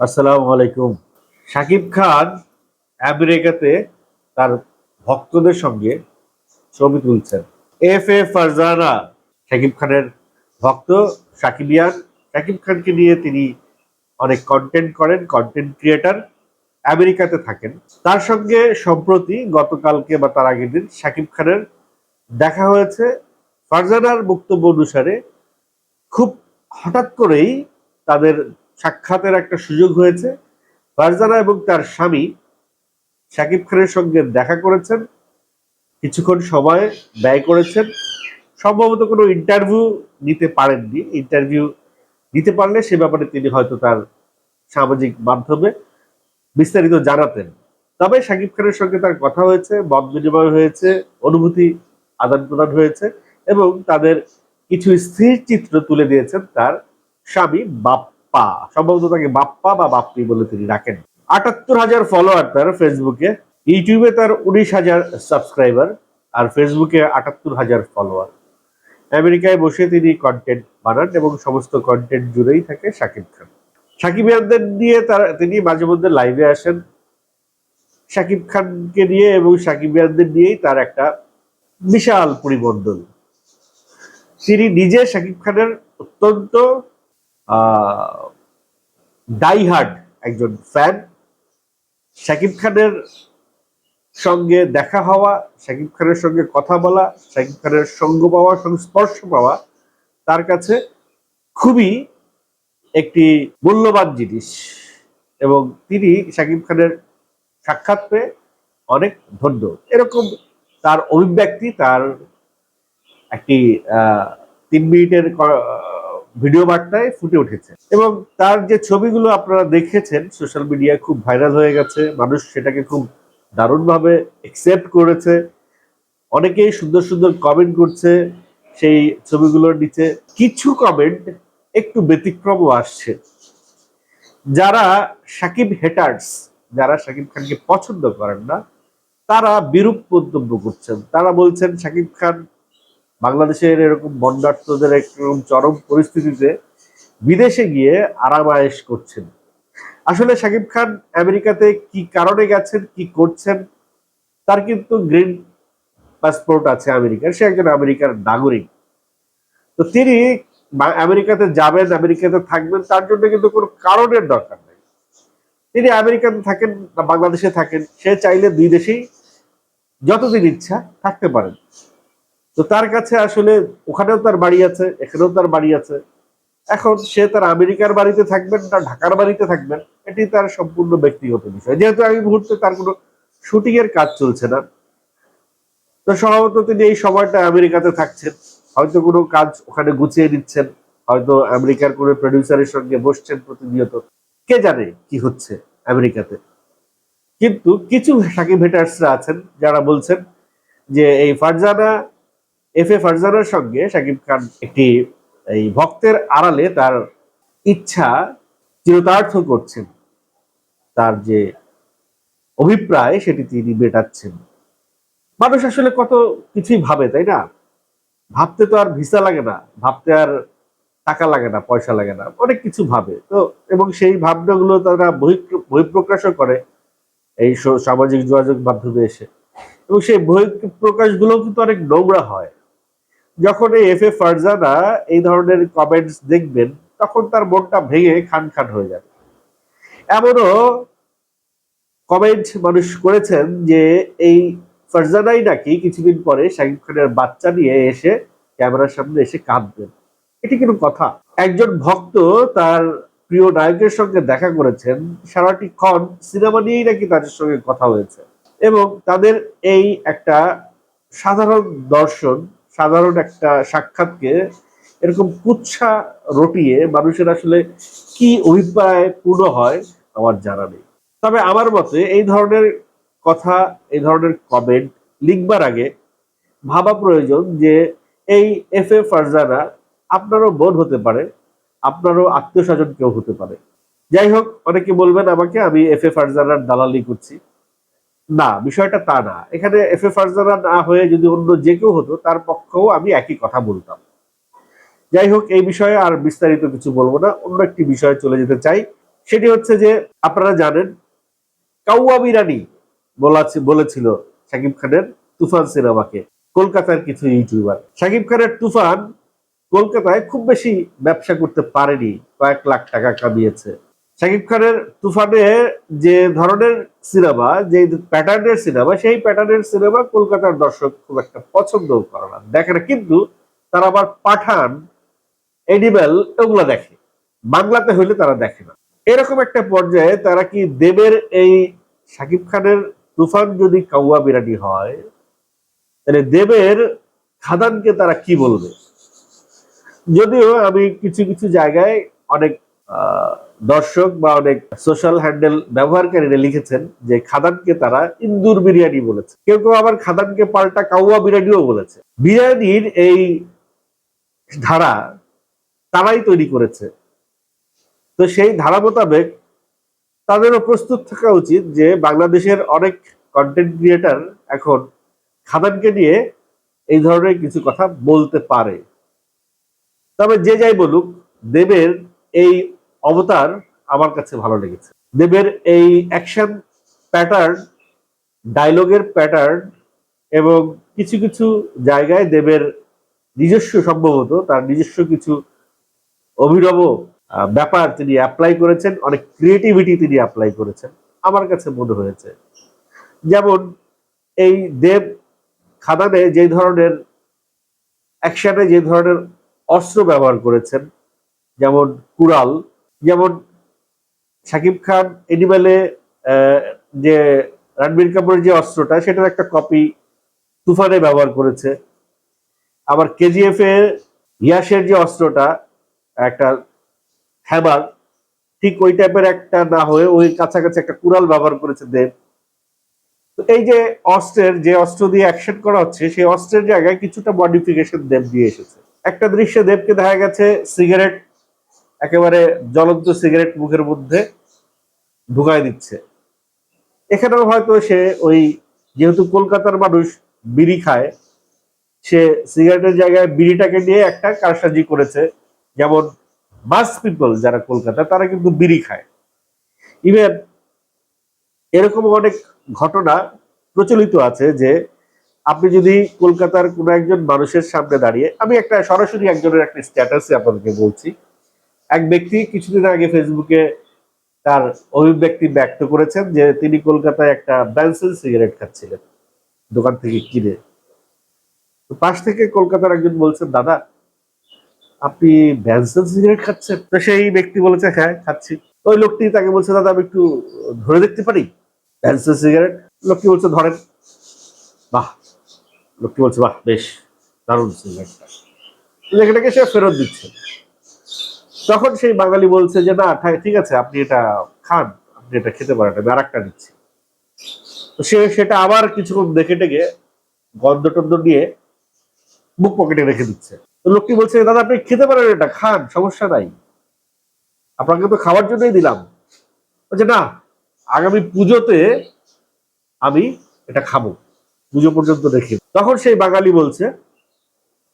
আসসালামু আলাইকুম। শাকিব খান আমেরিকাতে তার ভক্তদের সঙ্গে ছবি তুলছেন। এফ এ ফারজানা শাকিব খানের ভক্ত সাকিবিয়ান শাকিব খানকে নিয়ে তিনি অনেক কন্টেন্ট করেন কন্টেন্ট ক্রিয়েটার আমেরিকাতে থাকেন। তার সঙ্গে সম্প্রতি গতকালকে বা তার আগের দিন শাকিব খানের দেখা হয়েছে। ফারজানার বক্তব্য অনুসারে খুব হঠাৎ করেই তাদের সাক্ষাতের একটা সুযোগ হয়েছে। ফারজানা এবং তার স্বামী শাকিব খানের সঙ্গে দেখা করেছেন, কিছুক্ষণ সময় ব্যয় করেছেন। সম্ভবত কোনো ইন্টারভিউ নিতে পারেননি। ইন্টারভিউ নিতে পারলে সে ব্যাপারে তিনি হয়তো তার সামাজিক মাধ্যমে বিস্তারিত জানাতেন। তবে শাকিব খানের সঙ্গে তার কথা হয়েছে, মত বিনিময় হয়েছে, অনুভূতি আদান প্রদান হয়েছে এবং তাদের কিছু স্থির চিত্র তুলে দিয়েছেন তার স্বামী বাপ্পা। সম্ভবত তাকে বাপ্পা বা বাপ্পি বলে তিনি রাখেন আটাত্তর হাজার ফলোয়ার তার ফেসবুকে ইউটিউবে তার উনিশ হাজার সাবস্ক্রাইবার আর ফেসবুকে আটাত্তর হাজার ফলোয়ার আমেরিকায় বসে তিনি কন্টেন্ট বানান এবং সমস্ত কন্টেন্ট জুড়েই থাকে শাকিব খান। সাকিব ইয়ানদের নিয়ে তার, তিনি মাঝে মধ্যে লাইভে আসেন। শাকিব খানকে নিয়ে এবং সাকিব ইয়ানদের নিয়েই তার একটা বিশাল পরিমণ্ডল তিনি নিজে শাকিব খানের অত্যন্ত ডাইহার্ড একজন ফ্যান। শাকিব খানের সঙ্গে দেখা হওয়া, শাকিব খানের সঙ্গে কথা বলা, শাকিব খানের সঙ্গ পাওয়া, সংস্পর্শ পাওয়া, তার কাছে খুবই একটি মূল্যবান জিনিস। এবং তিনি শাকিব খানের সাক্ষাৎ পেয়ে অনেক ধন্য। এরকম তার অভিব্যক্তি, তার একটি তিন মিনিটের ভিডিও বার্তায় ফুটে উঠেছে। এবং তার যে ছবিগুলো আপনারা দেখেছেন সোশ্যাল মিডিয়ায় খুব ভাইরাল হয়ে গেছে, মানুষ সেটাকে খুব দারুণভাবে একসেপ্ট করেছে। অনেকেই সুন্দর সুন্দর কমেন্ট করছে সেই ছবিগুলোর নিচে। কিছু কমেন্ট একটু ব্যতিক্রমও আসছে। যারা সাকিব হেটার্স যারা সাকিব খানকে পছন্দ করেন না, তারা বিরূপ মন্তব্য করছেন। তারা বলছেন, সাকিব খান বাংলাদেশের এরকম বন্যার্থদের একরকম চরম পরিস্থিতিতে বিদেশে গিয়ে আরামায়েশ করছেন। আসলে সাকিব খান আমেরিকাতে কি কারণে গেছেন, কি করছেন, তার কিন্তু গ্রিন পাসপোর্ট আছে আমেরিকার, সে একজন আমেরিকার নাগরিক। তো তিনি আমেরিকাতে যাবেন, আমেরিকাতে থাকবেন, তার জন্য কিন্তু কোনো কারণের দরকার নেই। তিনি আমেরিকাতে থাকেন বাংলাদেশে থাকেন, সে চাইলে দুই দেশেই যতদিন ইচ্ছা থাকতে পারেন। তো তার কাছে আসলে ওখানেও তার বাড়ি আছে, এখানেও তার বাড়ি আছে। এখন সে তার আমেরিকার বাড়িতে থাকবেন না ঢাকার বাড়িতে থাকবেন, এটি তার সম্পূর্ণ ব্যক্তিগত বিষয়। যেহেতু আমি মুহূর্তে তার কোনো শুটিং এর কাজ চলছে না, তো সম্ভবত তিনি এই সময়টা আমেরিকাতে থাকছেন। হয়তো কোনো কাজ ওখানে গুছিয়ে নিচ্ছেন, হয়তো আমেরিকার কোনো প্রডিউসারের সঙ্গে বসছেন প্রতিনিয়ত। কে জানে কি হচ্ছে আমেরিকাতে। কিন্তু কিছু সাকিব হেটার্সরা আছেন, যারা বলছেন যে এই ফারজানা এফ এ ফারজানার সঙ্গে শাকিব খান একটি, এই ভক্তের আড়ালে তার ইচ্ছা চিরতার্থ করছেন। তার যে অভিপ্রায় সেটি তিনি মেটাচ্ছেন। মানুষ আসলে কত কিছুই ভাবে, তাই না? ভাবতে তো আর ভিসা লাগে না, ভাবতে আর টাকা লাগে না, পয়সা লাগে না, অনেক কিছু ভাবে। তো, এবং সেই ভাবনাগুলো তারা বহি- বহিঃপ্রকাশও করে এই সামাজিক যোগাযোগ মাধ্যমে এসে। এবং সেই বহিঃপ্রকাশগুলো কিন্তু অনেক নোংরা হয়। যখন এই এফ এ ফারজানা এই ধরনের কমেন্টস দেখবেন, তখন তার মনটা ভেঙে খান খান হয়ে যাবে। এমনও কমেন্ট মানুষ করেছেন যে এই ফারজানাই নাকি কিছুদিন পরে শাকিব খানের বাচ্চা নিয়ে এসে ক্যামেরার সামনে এসে কাঁদবেন। এটি কিন্তু কথা। একজন ভক্ত তার প্রিয় নায়কের সঙ্গে দেখা করেছেন, সারাটি ক্ষণ সিনেমা নিয়েই নাকি তাদের সঙ্গে কথা হয়েছে। এবং তাদের এই একটা সাধারণ দর্শন সাধারণ একটা সাক্ষাৎকে এরকম কুচ্ছা রটিয়ে মানুষের আসলে কি অভিপ্রায় পূর্ণ হয় আমার জানা নেই। তবে আমার মতে এই ধরনের কথা, এই ধরনের কমেন্ট লিখবার আগে ভাবা প্রয়োজন যে এই এফ এ ফারজানা আপনারও বোন হতে পারে, আপনারও আত্মীয় স্বজন কেউ হতে পারে। যাই হোক, অনেকে বলবেন আমাকে, আমি এফ এ ফারজানার দালালি করছি। না, বিষয়টা তা না। এখানে এফ এ ফারজানা না হয়ে যদি অন্য যে কেউ হতো, তার পক্ষেও আমি একই কথা বলতাম। যাই হোক, এই বিষয়ে আর বিস্তারিত কিছু বলব না। অন্য একটি বিষয়ে চলে যেতে চাই। সেটি হচ্ছে যে, আপনারা জানেন, কাউয়া বিরানি বলাছে বলেছিল শাকিব খানের তুফান সিনেমাকে। কলকাতার কিছু ইউটিউবার। শাকিব খানের তুফান কলকাতায় খুব বেশি ব্যবসা করতে পারেনি। কয়েক লাখ টাকা কামিয়েছে। শাকিব খানের তুফানে যে ধরনের সিনেমা, যে প্যাটার্নের সিনেমা, সেই প্যাটার্নের সিনেমা কলকাতার দর্শক খুব একটা পছন্দ করে না। দেখে না, কিন্তু তারা আবার পাঠান এনিম্যাল ওগুলো দেখে। বাংলাতে হইলে তারা দেখে না। এরকম একটা পর্যায়ে তারা কি দেবের এই শাকিব খানের তুফান যদি কাউয়া বিরানি হয়, তাহলে দেবের খাদানকে তারা কি বলবে? যদিও আমি কিছু কিছু জায়গায় অনেক দর্শক বা অনেক সোশ্যাল হ্যান্ডেল ব্যবহারকারীরা লিখেছেন যে খাদানকে তারা ইন্দুর বিরিয়ানি বলেছে। কেউ কেউ আবার খাদানকে পাল্টা কাউয়া বিরিয়ানিও বলেছে। বিরিয়ানির এই ধারা তারাই তৈরি করেছে। তো সেই ধারা মোতাবেক তাদেরও প্রস্তুত থাকা উচিত যে বাংলাদেশের অনেক কন্টেন্ট ক্রিয়েটার এখন খাদানকে নিয়ে এই ধরনের কিছু কথা বলতে পারে। তবে যে যাই বলুক, দেবের এই অবতার আমার কাছে ভালো লেগেছে। দেবের এই অ্যাকশন প্যাটার্ন ডায়লগের প্যাটার্ন এবং কিছু কিছু জায়গায় দেবের নিজস্ব সম্ভবত, তার নিজস্ব কিছু অভিনব ব্যাপার তিনি অ্যাপ্লাই করেছেন, অনেক ক্রিয়েটিভিটি তিনি অ্যাপ্লাই করেছেন, আমার কাছে মনে হয়েছে। যেমন এই দেব খাদানে যে ধরনের অ্যাকশানে যে ধরনের অস্ত্র ব্যবহার করেছেন, যেমন কুড়াল যেমন শাকিব খান এনিমেলে যে রণবীর কাপুরের যে অস্ত্রটা, সেটার একটা কপি তুফানে ব্যবহার করেছে। আবার কেজিএফ এ ইয়াসের যে অস্ত্রটা, একটা হ্যামার ঠিক ওই টাইপের একটা না হয়ে ওই কাছাকাছি একটা কুড়াল ব্যবহার করেছে দেব। তো এই যে অস্ত্রের, যে অস্ত্র দিয়ে অ্যাকশন করা হচ্ছে, সেই অস্ত্রের জায়গায় কিছুটা মডিফিকেশন দেব দিয়ে এসেছে। একটা দৃশ্যে দেবকে দেখা গেছে সিগারেট একেবারে জ্বলন্ত সিগারেট মুখের মধ্যে ঢুকায় দিচ্ছে। এখানেও হয়তো সে ওই যেহেতু কলকাতার মানুষ বিড়ি খায়, সে সিগারেটের জায়গায় বিড়িটাকে নিয়ে একটা কারসাজি করেছে। যেমন মাস পিপল যারা কলকাতা, তারা কিন্তু বিড়ি খায়। ইভেন এরকম অনেক ঘটনা প্রচলিত আছে যে আপনি যদি কলকাতার কোনো একজন মানুষের সামনে দাঁড়িয়ে, আমি একটা সরাসরি একজনের একটা স্ট্যাটাসে আপনাদেরকে বলছি। এক ব্যক্তি কিছুদিন আগে ফেসবুকে তার অভিব্যক্তি ব্যক্ত করেছেন যে তিনি কলকাতায় একটা ব্যান্সেল সিগারেট খাচ্ছিলেন, দোকান থেকে কিনে। পাশ থেকে কলকাতার একজন বলছেন, দাদা, আপনি ব্যান্সেল সিগারেট খাচ্ছেন? তো সেই ব্যক্তি বলেছে হ্যাঁ খাচ্ছি। ওই লোকটি তাকে বলছে, দাদা, আমি একটু ধরে দেখতে পারি ব্যান্সেল সিগারেট? লোকটি বলছে, ধরেন। বাহ, লোকটি বলছে, বাহ, বেশ, দারুণ সিগারেটটা। লেখাটাকে সে ফেরত দিচ্ছে। তখন সেই বাঙালি বলছে যে, না ঠিক আছে, আপনি এটা খান, আপনি এটা খেতে পারেন, আমি আর একটা দিচ্ছি তো সে, সেটা আবার কিছুক্ষণ দেখে টেকে গন্ধ টন্ধ নিয়ে বুক পকেটে রেখে দিচ্ছে। তো লোকটি বলছে, দাদা, আপনি খেতে পারেন এটা, খান, সমস্যা নাই। আপনাকে তো খাওয়ার জন্যই দিলাম। বলছে, না, আগামী পুজোতে আমি এটা খাব, পুজো পর্যন্ত রেখে তখন সেই বাঙালি বলছে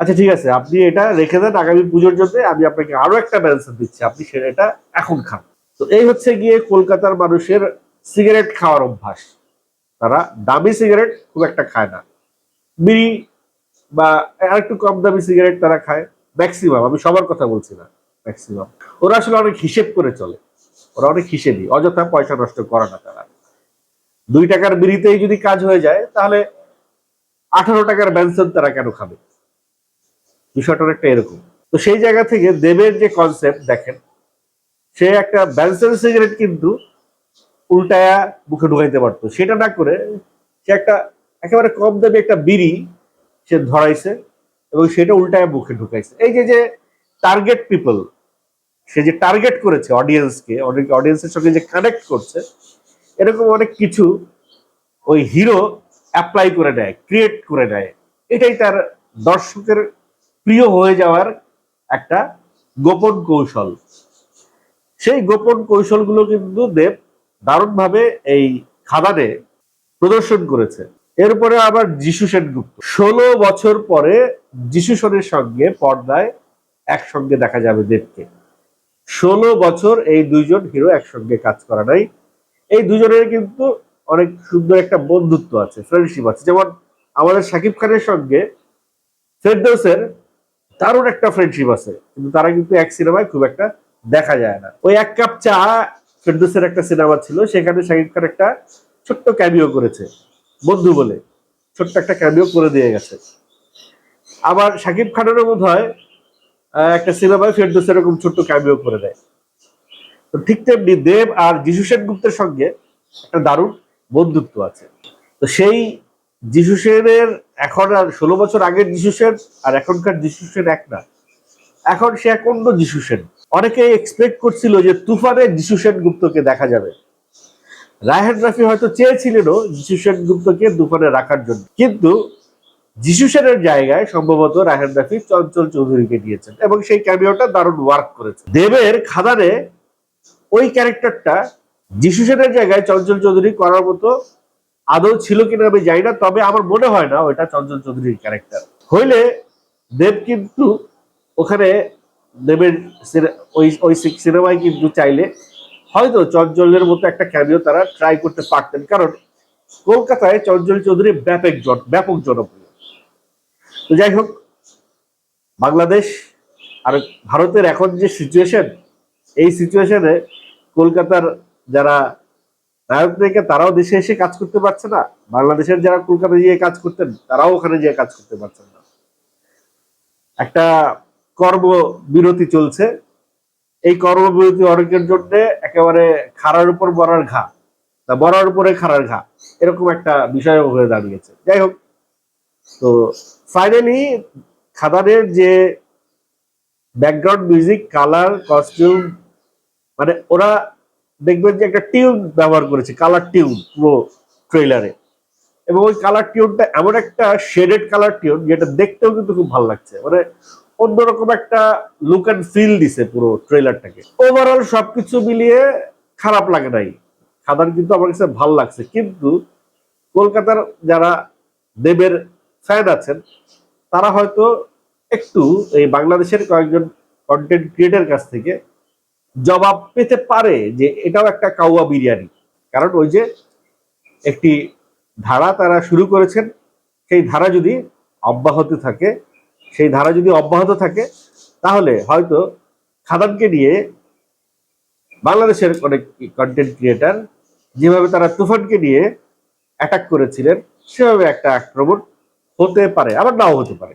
আচ্ছা ঠিক আছে। আপনি এটা রেখে দেন আগামী পুজোর জন্য, আমি আপনাকে আরও একটা ব্যালেন্স দিচ্ছি। আপনি সেটা এখন খান। তো এই হচ্ছে গিয়ে কলকাতার মানুষের সিগারেট খাওয়ার অভ্যাস। তারা দামি সিগারেট খুব একটা খায় না। বিড়ি বা আরেকটু কম দামি সিগারেট তারা খায়। ম্যাক্সিমাম আমি সবার কথা বলছি না ম্যাক্সিমাম ওরা আসলে অনেক হিসেব করে চলে। ওরা অনেক হিসেবই অযথা পয়সা নষ্ট করে না তারা। দুই টাকার বিড়িতেই যদি কাজ হয়ে যায়, তাহলে আঠারো টাকার ব্যঞ্জন তারা কেন খাবে? বিষয়টা একটা এরকম। তো সেই জায়গা থেকে দেবের যে কনসেপ্ট দেখেন, সে একটা ব্যান্সন সিগারেট কিন্তু উল্টায়া মুখে ঢুকাইতে পারতো। সেটা না করে সে একটা একেবারে কম দামে একটা বিড়ি সে ধরাইছে এবং সেটা উল্টায় মুখে ঢুকাইছে। এই যে যে টার্গেট পিপল সে যে টার্গেট করেছে অডিয়েন্সকে অনেক অডিয়েন্সের সঙ্গে যে কানেক্ট করছে, এরকম অনেক কিছু ওই হিরো অ্যাপ্লাই করে নেয় ক্রিয়েট করে নেয়। এটাই তার দর্শকের প্রিয় হয়ে যাওয়ার একটা গোপন কৌশল। সেই গোপন কৌশলগুলো কিন্তু দেব দারুণভাবে এই খাদানে প্রদর্শন করেছে। এরপরে আবার যিশু সেনগুপ্ত। ষোলো বছর পরে যিশু সেনের সঙ্গে পর্দায় একসঙ্গে দেখা যাবে দেবকে। ষোলো বছর এই দুইজন হিরো একসঙ্গে কাজ করা নাই। এই দুজনের কিন্তু অনেক সুন্দর একটা বন্ধুত্ব আছে ফ্রেন্ডশিপ আছে। যেমন আমাদের শাকিব খানের সঙ্গে ফেরদৌসের দারুণ একটা ফ্রেন্ডশিপ আছে, কিন্তু তারা কিন্তু এক সিনেমায় খুব একটা দেখা যায় না। ওই এক কাপ চা ফেরদোসের একটা সিনেমা ছিল, সেখানে শাকিব খান একটা ছোট্ট ক্যামিও করেছে, বন্ধু বলে। ছোট্ট একটা ক্যামিও করে দিয়ে গেছে। আবার শাকিব খানেরও বোধ হয় একটা সিনেমায় ফেরদোস এরকম ছোট্ট ক্যামিও করে দেয়। তো ঠিক তেমনি দেব আর যিশু সেনগুপ্তের সঙ্গে একটা দারুণ বন্ধুত্ব আছে। তো সেই যিশু সেনের এখন আর ষোলো বছর আগের যিশু সেন আর এখনকার যিশু সেন এক না। এখন সে এক অন্য যিশু সেন। অনেকে এক্সপেক্ট করছিল যে তুফানে যিশু সেন গুপ্তকে দেখা যাবে। রায়হান রাফি হয়তো চেয়েছিলেনও যিশু সেন গুপ্তকে তুফানে রাখার জন্য। কিন্তু যিশু সেনের জায়গায় সম্ভবত রায়হান রাফি চঞ্চল চৌধুরীকে দিয়েছেন এবং সেই ক্যামিওটা দারুণ ওয়ার্ক করেছে। দেবের খাদানে ওই ক্যারেক্টারটা যিশু সেনের জায়গায় চঞ্চল চৌধুরী করার মতো আদৌ ছিল কিনা আমি জানি না, তবে আমার মনে হয় না ওইটা চঞ্চল চৌধুরীর ক্যারেক্টার হইলে দেব কিন্তু ওখানে দেবের ওই ওই সিনেমায় কিন্তু চাইলে হয়তো চঞ্চলের মতো একটা ক্যামিও তারা ট্রাই করতে পারতেন। কারণ কলকাতায় চঞ্চল চৌধুরী ব্যাপক জন ব্যাপক জনপ্রিয়। তো যাই হোক, বাংলাদেশ আর ভারতের এখন যে সিচুয়েশন এই সিচুয়েশনে কলকাতার যারা নায়ক তারাও দেশে এসে কাজ করতে পারছে না। বাংলাদেশের যারা কলকাতায় গিয়ে কাজ করতেন, তারাও ওখানে গিয়ে কাজ করতে পারছেন না। একটা কর্মবিরতি চলছে। এই কর্মবিরতি অনেকের জন্য একেবারে খাড়ার উপর বড়ার ঘা। তা বড়ার উপরে খাড়ার ঘা। এরকম একটা বিষয় হয়ে দাঁড়িয়েছে। যাই হোক, তো ফাইনালি খাদানের যে ব্যাকগ্রাউন্ড মিউজিক কালার কস্টিউম মানে ওরা দেখবেন যে একটা টিউন ব্যবহার করেছে কালার টিউন পুরো ট্রেলারে এবং ওই কালার টিউনটা এমন একটা শেডেড কালার টিউন যেটা দেখতেও কিন্তু খুব ভালো লাগছে। মানে অন্যরকম একটা লুক অ্যান্ড ফিল দিছে পুরো ট্রেলারটাকে ওভারঅল সবকিছু মিলিয়ে খারাপ লাগে নাই। খাদান কিন্তু আমার কাছে ভালো লাগছে। কিন্তু কলকাতার যারা দেবের ফ্যান আছেন, তারা হয়তো একটু এই বাংলাদেশের কয়েকজন কন্টেন্ট ক্রিয়েটার কাছ থেকে জবাব পেতে পারে যে এটাও একটা কাউয়া বিরিয়ানি। কারণ ওই যে একটি ধারা তারা শুরু করেছেন, সেই ধারা যদি অব্যাহত থাকে, সেই ধারা যদি অব্যাহত থাকে, তাহলে হয়তো খাদানকে নিয়ে বাংলাদেশের অনেক কন্টেন্ট ক্রিয়েটার যেভাবে তারা তুফানকে নিয়ে অ্যাটাক করেছিলেন, সেভাবে একটা আক্রমণ হতে পারে, আবার নাও হতে পারে।